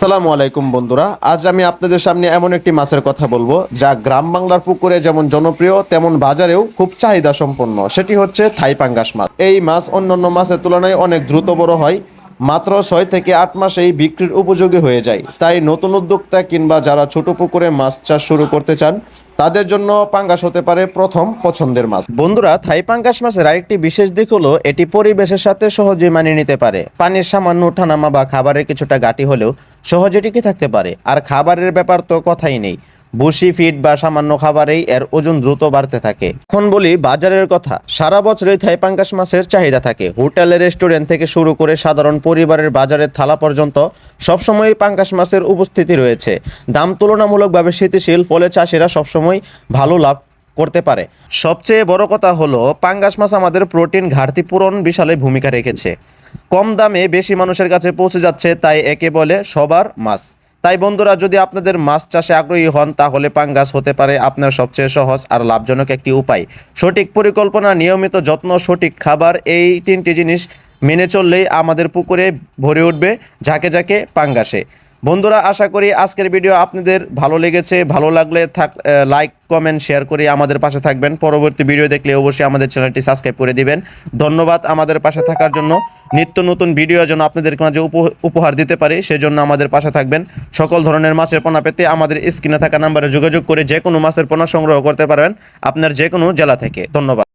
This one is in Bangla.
সালামু আলাইকুম বন্ধুরা, আজ আমি আপনাদের সামনে এমন একটি মাছের কথা বলব যা গ্রাম বাংলার পুকুরে যেমন জনপ্রিয়, তেমন বাজারেও খুব চাহিদা সম্পন্ন সেটি হচ্ছে থাইপাঙ্গাস মাছ। এই মাছ অন্যান্য মাছের তুলনায় অনেক দ্রুত বড় হয়। মাত্র ছয় থেকে আট মাসেই বিক্রির উপযোগী হয়ে যায়। তাই নতুন উদ্যোক্তা কিংবা যারা ছোট পুকুরে মাছ চাষ শুরু করতে চান, তাদের জন্য পাঙ্গাস হতে পারে প্রথম পছন্দের মাছ। বন্ধুরা, থাই পাঙ্গাস মাছের আরেকটি বিশেষ দিক হলো, এটি পরিবেশের সাথে সহজে মানিয়ে নিতে পারে। পানির সামান্য ওঠানামা বা খাবারের কিছুটা গাটি হলেও সহজে টিকে থাকতে পারে? আর খাবারের ব্যাপার তো কথাই নেই। বুসি ফিড বা সামান্য খাবারেই এর ওজন দ্রুত বাড়তে থাকে। এখন বলি বাজারের কথা। সারা বছরই থাই পাঙ্গাস মাছের চাহিদা থাকে। হোটেল, রেস্টুরেন্ট থেকে শুরু করে সাধারণ পরিবারের বাজারের থালা পর্যন্ত সবসময় পাঙ্গাস মাছের উপস্থিতি রয়েছে। দাম তুলনামূলকভাবে স্থিতিশীল, ফলে চাষিরা সবসময় ভালো লাভ করতে পারে। সবচেয়ে বড় কথা হলো, পাঙ্গাস মাছ আমাদের প্রোটিন ঘাটতি পূরণ বিশালে ভূমিকা রেখেছে। কম দামে বেশি মানুষের কাছে পৌঁছে যাচ্ছে, তাই একে বলে সবার মাছ। তাই বন্ধুরা, যদি আপনাদের মাছ চাষে আগ্রহী হন, তাহলে পাঙ্গাস হতে পারে আপনার সবচেয়ে সহজ আর লাভজনক একটি উপায়। সঠিক পরিকল্পনা, নিয়মিত যত্ন, সঠিক খাবার, এই তিনটি জিনিস মেনে চললেই আমাদের পুকুরে ভরে উঠবে ঝাঁকে ঝাঁকে পাঙ্গাসে। বন্ধুরা, আশা করি আজকের ভিডিও আপনাদের ভালো লেগেছে। ভালো লাগলে থাক লাইক কমেন্ট শেয়ার করে আমাদের পাশে থাকবেন। পরবর্তী ভিডিও দেখলে অবশ্যই আমাদের চ্যানেলটি সাবস্ক্রাইব করে দিবেন। ধন্যবাদ আমাদের পাশে থাকার জন্য। নিত্য নতুন ভিডিও যেন আপনাদের মাঝে উপ- উপহার দিতে পারি, সেজন্য আমাদের পাশে থাকবেন সকল ধরনের মাছের পোনা পেতে আমাদের স্ক্রিনে থাকা নাম্বারে যোগাযোগ করে যে কোনো মাছের পোনা সংগ্রহ করতে পারবেন। আপনার যে কোনো জেলা থেকে। ধন্যবাদ।